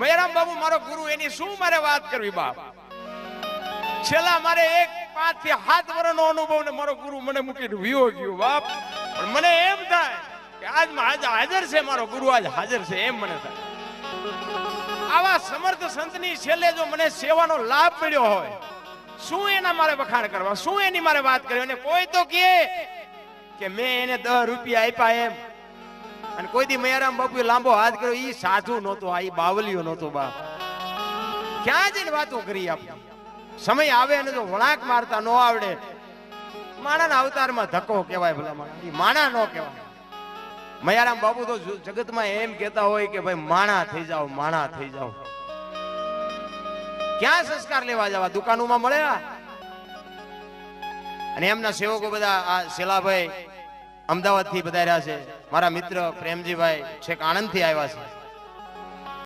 મયારામ બાબુ, મારો ગુરુ, એની શું મારે વાત કરવી બાપ? છેલ્લા મારે એક પાંચથી સાત વર્ષનો અનુભવ ને મારો ગુરુ મને મૂકીને વિયો ગયો બાપ. પણ મને એમ થાય કે આજ આજ હાજર છે મારો ગુરુ, આજ હાજર છે, એમ મને થાય. આવા સમર્થ સંતની છેલ્લે જો મને સેવાનો લાભ મળ્યો હોય, શું એના મારે વખાણ કરવા? શું એની મારે વાત કરવી? અને કોઈ તો કહે કે મેં એને દસ રૂપિયા આપ્યા એમ. અને કોઈ દી મયારામ બાપુ લાંબો હાથ કર્યો, ઈ સાધુ નહોતો, આ ઈ બાવલીઓ નહોતો બાપ. ક્યાં જઈને વાતો કરી આપ? સમય આવે અને જો વળાંક મારતા ન આવડે. માણાના અવતારમાં ધક્કો કહેવાય ભલા માણા ઈ માણા ન કહેવાય. મયારામ બાપુ તો જગતમાં એમ કહેતા હોય કે ભાઈ, માણા થઈ જાઓ, માણા થઈ જાઓ. ક્યાં સંસ્કાર લેવા જવા? દુકાનોમાં મળે આ? અને એમના સેવકો બધા, આ શેલાભાઈ અમદાવાદથી બધા રહ્યા છે. મારા મિત્ર પ્રેમજીભાઈ છેક આણંદથી આવ્યા છે.